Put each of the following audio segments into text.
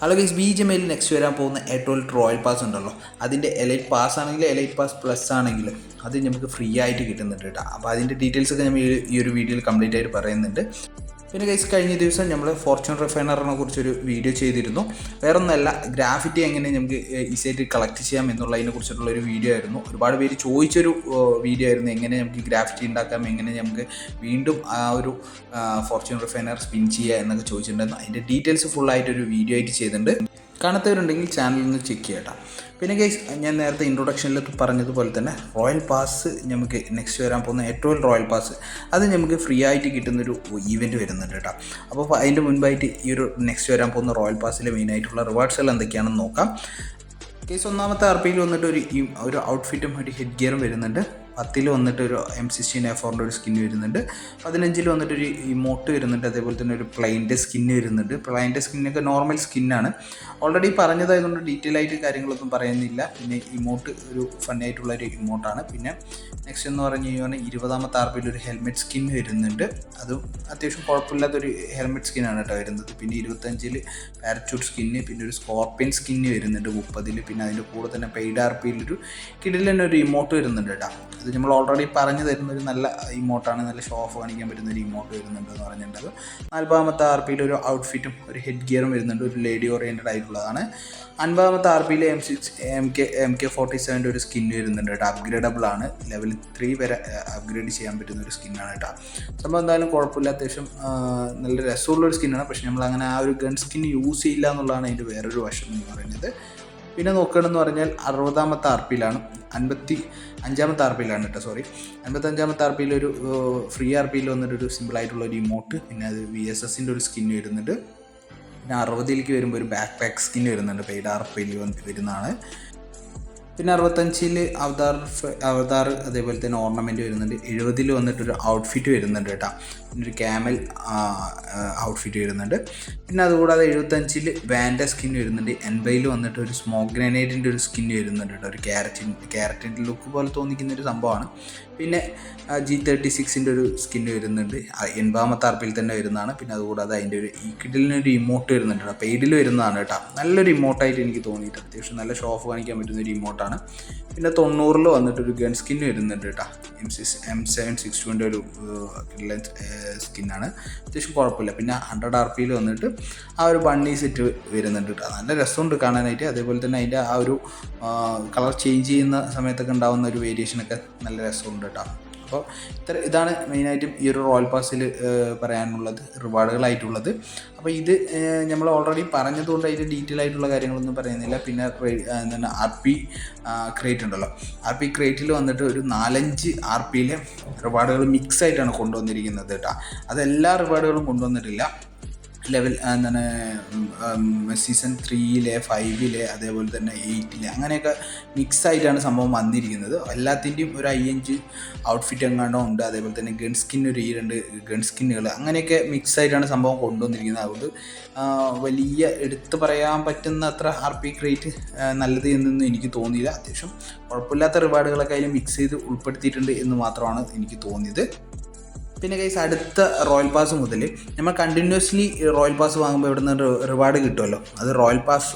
Hello guys B G എമ്മയിൽ next വരാൻ പോകുന്ന ട്വൽവ് റോയൽ പാസ് ഉണ്ടല്ലോ. അതിന്റെ എലൈറ്റ് പാസ് ആണെങ്കിൽ എലൈറ്റ് പാസ് പ്ലസ് ആണെങ്കിലും അത് നമുക്ക് ഫ്രീ ആയിട്ട് കിട്ടുന്നുണ്ട് കേട്ടോ. അപ്പോൾ അതിന്റെ ഡീറ്റെയിൽസ് ഒക്കെ നമ്മൾ ഈ ഒരു വീഡിയോയിൽ കംപ്ലീറ്റ് ആയിട്ട് പറയുന്നുണ്ട്. പിന്നെ ഗൈസ് കഴിഞ്ഞ ദിവസം നമ്മൾ ഫോർച്യൂൺ റിഫൈനറിനെ കുറിച്ചൊരു വീഡിയോ ചെയ്തിരുന്നു. വേറെ ഒന്നല്ല ഗ്രാഫിറ്റി എങ്ങനെ നമുക്ക് ഈസിയായിട്ട് കളക്ട് ചെയ്യാം എന്നുള്ളതിനെ കുറിച്ചിട്ടുള്ള ഒരു വീഡിയോ ആയിരുന്നു. ഒരുപാട് പേര് ചോദിച്ചൊരു വീഡിയോ ആയിരുന്നു. എങ്ങനെ നമുക്ക് ഗ്രാഫിറ്റി ഉണ്ടാക്കാം എങ്ങനെ നമുക്ക് വീണ്ടും ആ ഒരു ഫോർച്യൂൺ റിഫൈനർ സ്പിൻ ചെയ്യുക എന്നൊക്കെ ചോദിച്ചിട്ടുണ്ടായിരുന്നു. അതിന്റെ ഡീറ്റെയിൽസ് ഫുള്ളായിട്ടൊരു വീഡിയോ ആയിട്ട് ചെയ്തിട്ടുണ്ട്. കാണാത്തവരുണ്ടെങ്കിൽ ചാനലൊന്ന് ചെക്ക് ചെയ്യട്ടോ. പിന്നെ ഗൈസ് ഞാൻ നേരത്തെ ഇൻട്രൊഡക്ഷനിൽ പറഞ്ഞതുപോലെ തന്നെ റോയൽ പാസ് നമുക്ക് നെക്സ്റ്റ് വരാൻ പോകുന്ന ഏറ്റവും റോയൽ പാസ് അത് നമുക്ക് ഫ്രീ ആയിട്ട് കിട്ടുന്നൊരു ഈവന്റ് വരുന്നുണ്ട് കേട്ടോ. അപ്പോൾ അതിന്റെ മുൻപായിട്ട് ഈ ഒരു നെക്സ്റ്റ് വരാൻ പോകുന്ന റോയൽ പാസ്സിലെ മെയിനായിട്ടുള്ള റിവാർഡ്സുകൾ എന്തൊക്കെയാണെന്ന് നോക്കാം. കേസ് ഒന്നാമത്തെ ആർ പിയിൽ വന്നിട്ട് ഒരു ഒരു ഔട്ട്ഫിറ്റും ഒരു ഹെഡ് ഗിയറും വരുന്നുണ്ട്. പത്തിൽ വന്നിട്ട് ഒരു എം സിക്സ്റ്റീൻ എ ഫോറിന്റെ ഒരു സ്കിൻ വരുന്നുണ്ട്. പതിനഞ്ചിൽ വന്നിട്ട് ഒരു ഇമോട്ട് വരുന്നുണ്ട്. അതേപോലെ തന്നെ ഒരു പ്ലെയിന്റെ സ്കിന്ന് വരുന്നുണ്ട്. പ്ലൈന്റെ സ്കിന്നൊക്കെ നോർമൽ സ്കിന്നാണ് ഓൾറെഡി പറഞ്ഞതായതുകൊണ്ട് ഡീറ്റെയിൽ ആയിട്ട് കാര്യങ്ങളൊന്നും പറയുന്നില്ല. പിന്നെ ഇമോട്ട് ഒരു ഫണ്ണായിട്ടുള്ള ഒരു ഇമോട്ടാണ് പിന്നെ നെക്സ്റ്റ് എന്ന് പറഞ്ഞു കഴിഞ്ഞാൽ ഇരുപതാമത്തെ ആർ പിയിൽ ഒരു ഹെൽമെറ്റ് സ്കിൻ വരുന്നുണ്ട്. അതും അത്യാവശ്യം കുഴപ്പമില്ലാത്തൊരു ഹെൽമെറ്റ് സ്കിന്നാണ് കേട്ടോ വരുന്നത്. പിന്നെ ഇരുപത്തഞ്ചിൽ പാരച്യൂട്ട് സ്കിന്ന് പിന്നെ ഒരു സ്കോർപ്പിയൻ സ്കിന്ന് വരുന്നുണ്ട്. മുപ്പതിൽ പിന്നെ അതിന്റെ കൂടെ തന്നെ പെയ്ഡ് ആർ പിയിലൊരു ഒരു ഇമോട്ട് വരുന്നുണ്ട് കേട്ടോ. ഇത് നമ്മൾ ഓൾറെഡി പറഞ്ഞു തരുന്ന ഒരു നല്ല ഇമോട്ടാണ് നല്ല ഷോ ഓഫ് കാണിക്കാൻ പറ്റുന്ന ഒരു ഇമോട്ട് വരുന്നുണ്ട് എന്ന് പറഞ്ഞിട്ടുണ്ടത് നാൽപ്പതാമത്തെ ആർ പിയിൽ ഒരു ഔട്ട്ഫിറ്റും ഒരു ഹെഡ് ഗിയറും വരുന്നുണ്ട്. ഒരു ലേഡി ഓറിയന്റഡ് ആയിട്ടുള്ളതാണ്. അൻപതാമത്തെ ആർ പിയിൽ M six M K M K forty സെവന്റെ ഒരു സ്കിൻ വരുന്നുണ്ട് കേട്ടോ. അപ്ഗ്രേഡബിൾ ആണ്. ലെവൽ ത്രീ വരെ അപ്ഗ്രേഡ് ചെയ്യാൻ പറ്റുന്ന ഒരു സ്കിന്നാണ് കേട്ടോ. സംഭവം എന്തായാലും കുഴപ്പമില്ല. അത്യാവശ്യം നല്ല രസമുള്ള ഒരു സ്കിന്നാണ് പക്ഷേ നമ്മൾ അങ്ങനെ ആ ഒരു ഗൺ സ്കിൻ യൂസ് ചെയ്യില്ല എന്നുള്ളതാണ് അതിന്റെ വേറൊരു വശം എന്ന് പറയുന്നത്. പിന്നെ നോക്കുകയാണെന്ന് പറഞ്ഞാൽ അറുപതാമത്തെ ആർ പിയിലാണ് അൻപത്തി അഞ്ചാമത്തെ ആർ പിയിലാണ് കേട്ടോ സോറി അൻപത്തി അഞ്ചാമത്തെ ആർ പിയിൽ ഒരു ഫ്രീ ആർ പിയിൽ വന്നിട്ട് ഒരു സിമ്പിളായിട്ടുള്ള ഒരു ഇമോട്ട് പിന്നെ അത് വി എസ് എസിന്റെ ഒരു സ്കിൻ വരുന്നുണ്ട്. പിന്നെ അറുപതിലേക്ക് വരുമ്പോൾ ഒരു ബാക്ക് പാക്ക് സ്കിൻ വരുന്നുണ്ട് പെയ്ഡ് ആർ പിയിൽ വരുന്നതാണ്. പിന്നെ അറുപത്തഞ്ചിൽ അവതാർ അവതാർ അതേപോലെ തന്നെ ഓർണമെന്റ് വരുന്നുണ്ട്. എഴുപതിൽ വന്നിട്ടൊരു ഔട്ട്ഫിറ്റ് വരുന്നുണ്ട് കേട്ടോ. പിന്നെ ഒരു ക്യാമൽ ഔട്ട്ഫിറ്റ് വരുന്നുണ്ട്. പിന്നെ അതുകൂടാതെ എഴുപത്തഞ്ചിൽ വാൻഡ സ്കിൻ വരുന്നുണ്ട്. എൺപതിൽ വന്നിട്ട് ഒരു സ്മോക്ക് ഗ്രനേഡിന്റെ ഒരു സ്കിൻ വരുന്നുണ്ട് കേട്ടോ. ഒരു ക്യാരറ്റിൻ ക്യാരറ്റിന്റെ ലുക്ക് പോലെ തോന്നിക്കുന്ന ഒരു സംഭവമാണ്. പിന്നെ ജി തേർട്ടി സിക്സിന്റെ ഒരു സ്കിൻ വരുന്നുണ്ട്. എൺപാമത്തെ ആർപ്പിൽ തന്നെ വരുന്നതാണ്. പിന്നെ അതുകൂടാതെ അതിന്റെ ഒരു ഈ കിഡിലിനൊരു ഇമോട്ട് വരുന്നുണ്ട് പെയ്ഡിൽ വരുന്നതാണ് കേട്ടോ. നല്ലൊരു ഇമോട്ടായിട്ട് എനിക്ക് തോന്നിയിട്ട് അത്യാവശ്യം നല്ല ഷോഫ് കാണിക്കാൻ പറ്റുന്ന ഒരു ഇമോട്ടാണ് പിന്നെ തൊണ്ണൂറിൽ വന്നിട്ടൊരു ഗൺ സ്കിൻ വരുന്നുണ്ട് കേട്ടോ. M six M seven six ടുവിന്റെ ഒരു സ്കിന്നാണ് അത്യാവശ്യം കുഴപ്പമില്ല. പിന്നെ ഹൺഡ്രഡ് ആർ പിയിൽ വന്നിട്ട് ആ ഒരു ബണ്ണി സെറ്റ് വരുന്നുണ്ട് കേട്ടോ. നല്ല രസമുണ്ട് കാണാനായിട്ട്. അതേപോലെ തന്നെ അതിന്റെ ആ ഒരു കളർ ചേഞ്ച് ചെയ്യുന്ന സമയത്തൊക്കെ ഉണ്ടാകുന്ന ഒരു വേരിയേഷനൊക്കെ നല്ല രസമുണ്ട് കേട്ടോ. അപ്പോൾ ഇത്ര ഇതാണ് മെയിനായിട്ടും ഈ ഒരു റോയൽ പാസിൽ പറയാനുള്ളത് റിവാർഡുകളായിട്ടുള്ളത്. അപ്പോൾ ഇത് നമ്മൾ ഓൾറെഡി പറഞ്ഞതുകൊണ്ട് അതിന്റെ ഡീറ്റെയിൽ ആയിട്ടുള്ള കാര്യങ്ങളൊന്നും പറയുന്നില്ല. പിന്നെ എന്താണ് ആർ പി ക്രേറ്റ് ഉണ്ടല്ലോ. ആർ പി ക്രേറ്റിൽ വന്നിട്ട് ഒരു നാലഞ്ച് ആർ പിയിലെ റിവാർഡുകൾ മിക്സ് ആയിട്ടാണ് കൊണ്ടുവന്നിരിക്കുന്നത് കേട്ടോ. അതെല്ലാ റിവാർഡുകളും കൊണ്ടുവന്നിട്ടില്ല. ലെവൽ എന്താണ് സീസൺ ത്രീയിലെ ഫൈവിലെ അതേപോലെ തന്നെ എയ്റ്റിലെ അങ്ങനെയൊക്കെ മിക്സ് ആയിട്ടാണ് സംഭവം വന്നിരിക്കുന്നത്. എല്ലാത്തിന്റെയും ഒരു ഐ അഞ്ച് ഔട്ട്ഫിറ്റ് എങ്ങാണ്ടോ ഉണ്ട്. അതേപോലെ തന്നെ ഗൺ സ്കിൻ ഒരു ഈ രണ്ട് ഗൺ സ്കിന്നുകൾ അങ്ങനെയൊക്കെ മിക്സ് ആയിട്ടാണ് സംഭവം കൊണ്ടുവന്നിരിക്കുന്നത്. അതുകൊണ്ട് വലിയ എടുത്തു പറയാൻ പറ്റുന്ന അത്ര ആർ പി ക്രേറ്റ് നല്ലത് എന്നൊന്നും എനിക്ക് തോന്നിയില്ല. അത്യാവശ്യം കുഴപ്പമില്ലാത്ത റിവാർഡുകളൊക്കെ അതിൽ മിക്സ് ചെയ്ത് ഉൾപ്പെടുത്തിയിട്ടുണ്ട് എന്ന് മാത്രമാണ് എനിക്ക് തോന്നിയത്. പിന്നെ കൈസ് അടുത്ത റോയൽ പാസ് മുതൽ നമ്മൾ കണ്ടിന്യൂസ്ലി റോയൽ പാസ് വാങ്ങുമ്പോൾ ഇവിടെ നിന്ന് റിവാർഡ് കിട്ടുമല്ലോ അത് റോയൽ പാസ്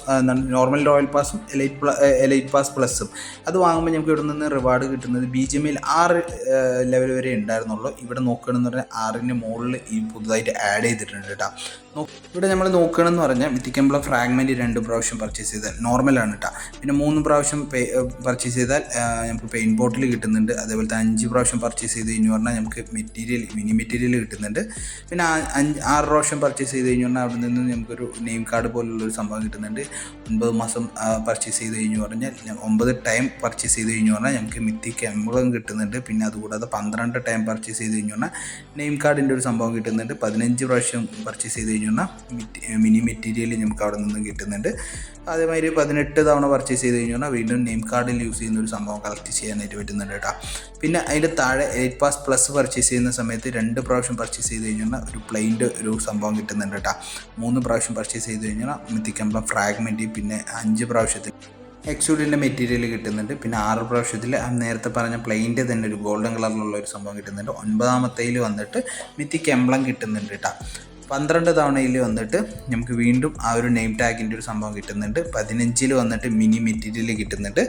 നോർമൽ റോയൽ പാസും എലൈറ്റ് എലൈറ്റ് പാസ് പ്ലസ്സും അത് വാങ്ങുമ്പോൾ നമുക്ക് ഇവിടെ നിന്ന് റിവാർഡ് കിട്ടുന്നത് ബി ജി എമ്മിൽ ആറ് ലെവൽ വരെ ഉണ്ടായിരുന്നുള്ളൂ ഇവിടെ നോക്കുകയാണെന്ന് പറഞ്ഞാൽ ആറിന്റെ മുകളിൽ ഈ പുതുതായിട്ട് ആഡ് ചെയ്തിട്ടുണ്ട് കേട്ടോ ഇവിടെ നമ്മൾ നോക്കുകയാണെന്ന് പറഞ്ഞാൽ വിത്തിക്കുമ്പോൾ ഫ്രാഗ്മെന്റ് രണ്ട് പ്രാവശ്യം പർച്ചേസ് ചെയ്താൽ നോർമലാണ് കേട്ടോ പിന്നെ മൂന്ന് പ്രാവശ്യം പർച്ചേസ് ചെയ്താൽ നമുക്ക് പെയിൻ ബോട്ടിൽ കിട്ടുന്നുണ്ട്. അതേപോലെ തന്നെ അഞ്ച് പ്രാവശ്യം പർച്ചേസ് ചെയ്ത് കഴിഞ്ഞു പറഞ്ഞാൽ നമുക്ക് മെറ്റീരിയൽ മിനി മെറ്റീരിയൽ കിട്ടുന്നുണ്ട്. പിന്നെ അഞ്ച് ആറ് പ്രാവശ്യം പർച്ചേസ് ചെയ്ത് കഴിഞ്ഞു പറഞ്ഞാൽ അവിടെ നിന്ന് നമുക്കൊരു നെയിം കാർഡ് പോലുള്ളൊരു സംഭവം കിട്ടുന്നുണ്ട്. ഒൻപത് മാസം പർച്ചേസ് ചെയ്ത് കഴിഞ്ഞു പറഞ്ഞാൽ ഒമ്പത് ടൈം പർച്ചേസ് ചെയ്ത് കഴിഞ്ഞു പറഞ്ഞാൽ നമുക്ക് മിത്തി എംബളം കിട്ടുന്നുണ്ട്. പിന്നെ അതുകൂടാതെ പന്ത്രണ്ട് ടൈം പർച്ചേസ് ചെയ്ത് കഴിഞ്ഞു പറഞ്ഞാൽ നെയിം കാർഡിന്റെ ഒരു സംഭവം കിട്ടുന്നുണ്ട്. പതിനഞ്ച് പ്രാവശ്യം പർച്ചേസ് ചെയ്ത് കഴിഞ്ഞു പറഞ്ഞാൽ മിനി മെറ്റീരിയൽ നമുക്ക് അവിടെ നിന്ന് കിട്ടുന്നുണ്ട്. അതേമാതിരി പതിനെട്ട് തവണ പർച്ചേസ് ചെയ്ത് കഴിഞ്ഞു പറഞ്ഞാൽ വീണ്ടും നെയിം കാർഡിൽ യൂസ് ചെയ്യുന്ന ഒരു സംഭവം കളക്ട് ചെയ്യാനായിട്ട് പറ്റുന്നുണ്ട് കേട്ടോ. പിന്നെ അതിന്റെ താഴെ എയ്റ്റ് പാസ് പ്ലസ് പർച്ചേസ് ചെയ്യുന്ന സമയത്ത് രണ്ട് പ്രാവശ്യം പർച്ചേസ് ചെയ്ത് കഴിഞ്ഞാൽ ഒരു പ്ലെയിന്റെ ഒരു സംഭവം കിട്ടുന്നുണ്ട് കേട്ടോ മൂന്ന് പ്രാവശ്യം പർച്ചേസ് ചെയ്ത് കഴിഞ്ഞാൽ മിത്തിക്കമ്പം ഫ്രാഗ്മെന്റ് പിന്നെ അഞ്ച് പ്രാവശ്യത്തിൽ എക്സൂഡിന്റെ മെറ്റീരിയൽ കിട്ടുന്നുണ്ട്. പിന്നെ ആറ് പ്രാവശ്യത്തിൽ നേരത്തെ പറഞ്ഞ പ്ലെയിന്റെ തന്നെ ഒരു ഗോൾഡൻ കളറിലുള്ള ഒരു സംഭവം കിട്ടുന്നുണ്ട്. ഒൻപതാമത്തേൽ വന്നിട്ട് മിത്തിക്ക് എംബ്ലം കിട്ടുന്നുണ്ട് കേട്ടോ പന്ത്രണ്ട് തവണയിൽ വന്നിട്ട് നമുക്ക് വീണ്ടും ആ ഒരു നെയിം ടാഗിന്റെ ഒരു സംഭവം കിട്ടുന്നുണ്ട്. പതിനഞ്ചിൽ വന്നിട്ട് മിനി മെറ്റീരിയൽ കിട്ടുന്നുണ്ട്.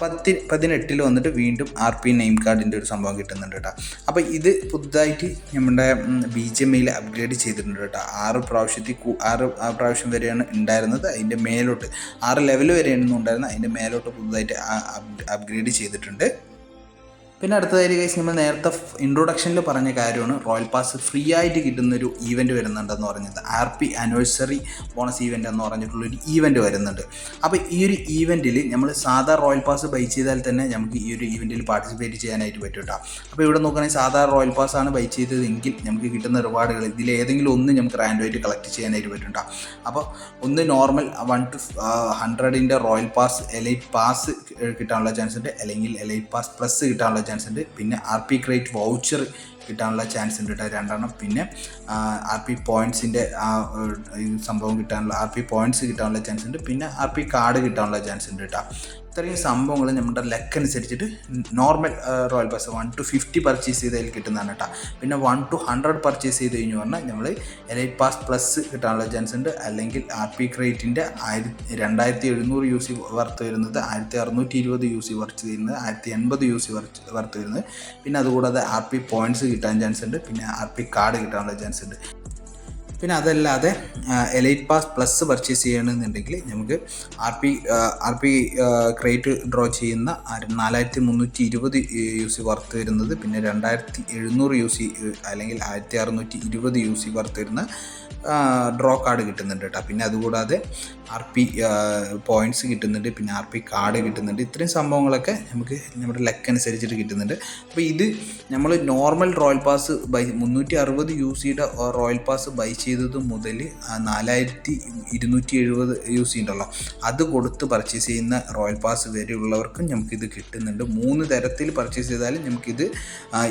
പത്തി പതിനെട്ടിൽ വന്നിട്ട് വീണ്ടും ആർ പി നെയിം കാർഡിന്റെ ഒരു സംഭവം കിട്ടുന്നുണ്ട് കേട്ടോ. അപ്പോൾ ഇത് പുതുതായിട്ട് നമ്മുടെ ബി ജി എം ഐയിൽ അപ്ഗ്രേഡ് ചെയ്തിട്ടുണ്ട് കേട്ടോ. ആറ് പ്രാവശ്യത്തിൽ ആറ് പ്രാവശ്യം വരെയാണ് ഉണ്ടായിരുന്നത്. അതിന്റെ മേലോട്ട് ആറ് ലെവൽ വരെയാണ് ഉണ്ടായിരുന്നത്. അതിന്റെ മേലോട്ട് പുതുതായിട്ട് അപ്ഗ്രേഡ് ചെയ്തിട്ടുണ്ട്. പിന്നെ അടുത്തതായിട്ട് കേസ് നമ്മൾ നേരത്തെ ഇൻട്രൊഡക്ഷനിൽ പറഞ്ഞ കാര്യമാണ്. റോയൽ പാസ് ഫ്രീ ആയിട്ട് കിട്ടുന്ന ഒരു ഈവന്റ് വരുന്നുണ്ടെന്ന് പറഞ്ഞത് R P anniversary bonus event എന്ന് പറഞ്ഞിട്ടുള്ളൊരു ഈവന്റ് വരുന്നുണ്ട്. അപ്പോൾ ഈ ഒരു ഈവന്റിൽ നമ്മൾ സാധാ റോയൽ പാസ് ബൈ ചെയ്താൽ തന്നെ നമുക്ക് ഈ ഒരു ഈവന്റിൽ പാർട്ടിസിപ്പേറ്റ് ചെയ്യാനായിട്ട് പറ്റും കേട്ടോ അപ്പോൾ ഇവിടെ നോക്കുകയാണെങ്കിൽ സാധാ റോയൽ പാസ് ആണ് ബൈ ചെയ്തതെങ്കിൽ നമുക്ക് കിട്ടുന്ന റിവാർഡുകൾ ഇതിൽ ഏതെങ്കിലും ഒന്ന് നമുക്ക് റാൻഡമായിട്ട് കളക്ട് ചെയ്യാനായിട്ട് പറ്റും കേട്ടോ അപ്പോൾ ഒന്ന് നോർമൽ വൺ ടു ഹൺഡ്രഡിന്റെ റോയൽ പാസ് എലൈറ്റ് പാസ് കിട്ടാനുള്ള ചാൻസ് ഉണ്ട്. അല്ലെങ്കിൽ എലൈറ്റ് പാസ് പ്ലസ് കിട്ടാനുള്ള ചാൻസ് ഉണ്ട്. പിന്നെ ആർ പി ക്രേറ്റ് വൗച്ചർ കിട്ടാനുള്ള ചാൻസ് ഉണ്ട് കേട്ടോ രണ്ടെണ്ണം. പിന്നെ ആർ പി പോയിൻസിന്റെ ആ സംഭവം കിട്ടാനുള്ള ആർ പി പോയിന്റ്സ് കിട്ടാനുള്ള ചാൻസ് ഉണ്ട്. പിന്നെ ആർ പി കാർഡ് കിട്ടാനുള്ള ചാൻസ് ഉണ്ട് കേട്ടോ ഇത്രയും സംഭവങ്ങൾ നമ്മുടെ ലക്ക് അനുസരിച്ചിട്ട് normal royal pass one two fifty purchase ചെയ്തതിൽ കിട്ടുന്നതാണ് കേട്ടോ പിന്നെ വൺ ടു ഹൺഡ്രഡ് പർച്ചേസ് ചെയ്ത് കഴിഞ്ഞു പറഞ്ഞാൽ നമ്മൾ എലൈറ്റ് പാസ് പ്ലസ് കിട്ടാനുള്ള ചാൻസ് ഉണ്ട്. അല്ലെങ്കിൽ ആർ പി ക്രേറ്റിന്റെ ആയിരത്തി രണ്ടായിരത്തി എഴുന്നൂറ് യു സി വർത്ത് വരുന്നത് ആയിരത്തി അറുന്നൂറ്റി ഇരുപത് യു സി വർത്ത് വരുന്നത് ആയിരത്തി എൺപത് യു സി വർത്ത് വരുന്നത്. പിന്നെ അതുകൂടാതെ ആർ പി പോയിന്റ്സ് കിട്ടാൻ ചാൻസ് ഉണ്ട്. പിന്നെ ആർ പി കാർഡ് കിട്ടാനുള്ള ചാൻസ് ഉണ്ട്. പിന്നെ അതല്ലാതെ എലൈറ്റ് പാസ് പ്ലസ് പർച്ചേസ് ചെയ്യണമെന്നുണ്ടെങ്കിൽ നമുക്ക് R P R P crate draw ചെയ്യുന്ന നാലായിരത്തി മുന്നൂറ്റി ഇരുപത് യു സി വർത്ത് വരുന്നത് പിന്നെ രണ്ടായിരത്തി എഴുന്നൂറ് യു സി അല്ലെങ്കിൽ ആയിരത്തി അറുന്നൂറ്റി ഇരുപത് യു സി വർത്ത് വരുന്ന ഡ്രോ കാർഡ് കിട്ടുന്നുണ്ട് കേട്ടോ. പിന്നെ അതുകൂടാതെ ആർ പി പോയിന്റ്സ് കിട്ടുന്നുണ്ട് പിന്നെ ആർ പി കാർഡ് കിട്ടുന്നുണ്ട്. ഇത്രയും സംഭവങ്ങളൊക്കെ നമുക്ക് നമ്മുടെ ലക്ക് അനുസരിച്ചിട്ട് കിട്ടുന്നുണ്ട്. അപ്പോൾ ഇത് നമ്മൾ നോർമൽ റോയൽ പാസ് ബൈ മുന്നൂറ്റി അറുപത് യു സിയുടെ റോയൽ പാസ് ബൈ ചെയ്തത് മുതൽ നാലായിരത്തി ഇരുന്നൂറ്റി എഴുപത് യു സി ഉണ്ടല്ലോ. അത് കൊടുത്ത് പർച്ചേസ് ചെയ്യുന്ന റോയൽ പാസ് വരെയുള്ളവർക്കും നമുക്കിത് കിട്ടുന്നുണ്ട്. മൂന്ന് തരത്തിൽ പർച്ചേസ് ചെയ്താലും നമുക്കിത്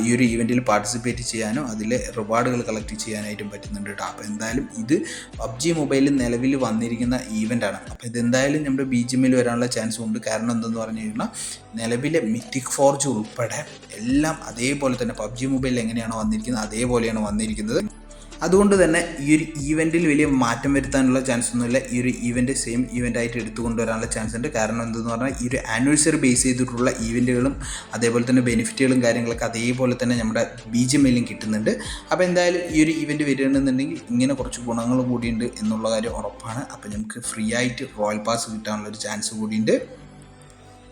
ഈ ഒരു ഈവന്റിൽ പാർട്ടിസിപ്പേറ്റ് ചെയ്യാനോ അതിലെ റിവാർഡുകൾ കളക്ട് ചെയ്യാനായിട്ടും പറ്റുന്നുണ്ട് കേട്ടോ അപ്പോൾ എന്തായാലും ഇത് പബ്ജി മൊബൈലിൽ നിലവിൽ വന്നിരിക്കുന്ന ഈവന്റാണ് അപ്പോൾ ഇതെന്തായാലും നമ്മുടെ ബി ജി എമ്മിൽ വരാനുള്ള ചാൻസ് ഉണ്ട്. കാരണം എന്തെന്ന് പറഞ്ഞു കഴിഞ്ഞാൽ നിലവിലെ മിത്തിക് ഫോർജ് ഉൾപ്പെടെ എല്ലാം അതേപോലെ തന്നെ പബ്ജി മൊബൈലിൽ എങ്ങനെയാണോ വന്നിരിക്കുന്നത് അതേപോലെയാണ് വന്നിരിക്കുന്നത്. അതുകൊണ്ട് തന്നെ ഈ ഒരു ഈവന്റിൽ വലിയ മാറ്റം വരുത്താനുള്ള ചാൻസ് ഒന്നുമില്ല. ഈ ഒരു ഈവന്റ് സെയിം ഈവന്റ് ആയിട്ട് എടുത്തു കൊണ്ടുവരാനുള്ള ചാൻസ് ഉണ്ട്. കാരണം എന്തെന്ന് പറഞ്ഞാൽ ഈ ഒരു ആനിവേഴ്സറി ബേസ് ചെയ്തിട്ടുള്ള ഈവന്റുകളും അതേപോലെ തന്നെ ബെനിഫിറ്റുകളും കാര്യങ്ങളൊക്കെ അതേപോലെ തന്നെ നമ്മുടെ ബി ജി എമ്മിലും കിട്ടുന്നുണ്ട്. അപ്പോൾ എന്തായാലും ഈ ഒരു ഈവന്റ് വരികയാണെന്നുണ്ടെങ്കിൽ ഇങ്ങനെ കുറച്ച് ഗുണങ്ങൾ കൂടിയുണ്ട് എന്നുള്ള കാര്യം ഉറപ്പാണ്. അപ്പോൾ നമുക്ക് ഫ്രീ ആയിട്ട് റോയൽ പാസ് കിട്ടാനുള്ള ഒരു ചാൻസ് കൂടിയുണ്ട്.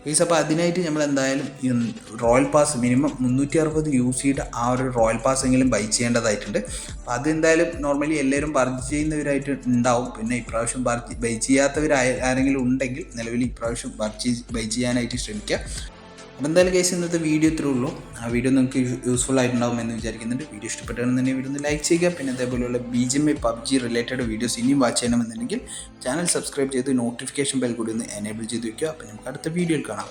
ഗൈസ് അപ്പോൾ അതിനായിട്ട് നമ്മൾ എന്തായാലും റോയൽ പാസ് മിനിമം മുന്നൂറ്റി അറുപത് യു സിയുടെ ആ ഒരു റോയൽ പാസ് എങ്കിലും ബൈ ചെയ്യേണ്ടതായിട്ടുണ്ട്. അപ്പോൾ അതെന്തായാലും നോർമലി എല്ലാവരും പർച്ചേസ് ചെയ്യുന്നവരായിട്ട് ഉണ്ടാവും. പിന്നെ ഇപ്രാവശ്യം ബൈ ചെയ്യാത്തവരായ ആരെങ്കിലും ഉണ്ടെങ്കിൽ നിലവിൽ ഇപ്രാവശ്യം പർച്ചേസ് ബൈ ചെയ്യാനായിട്ട് ശ്രമിക്കുക. അപ്പോൾ എന്തായാലും കേസ് ഇന്നത്തെ വീഡിയോ ഇത്രേ ഉള്ളൂ. ആ വീഡിയോ നിങ്ങൾക്ക് യൂസ്ഫുൾ ആയിട്ടുണ്ടാവും എന്ന് വിചാരിക്കുന്നുണ്ട് വീഡിയോ ഇഷ്ടപ്പെട്ടാണെന്നുണ്ടെങ്കിൽ വീഡിയോ ഒന്ന് ലൈക്ക് ചെയ്യുക. പിന്നെ അതേപോലെയുള്ള B G M I PUBG related videos ഇനിയും വാച്ച് ചെയ്യണമെന്നുണ്ടെങ്കിൽ ചാനൽ സബ്സ്ക്രൈബ് ചെയ്ത് നോട്ടിഫിക്കേഷൻ ബെൽ കൂടി ഒന്ന് എനേബിൾ ചെയ്ത് വയ്ക്കുക അപ്പോൾ നമുക്ക് അടുത്ത വീഡിയോയിൽ കാണാം.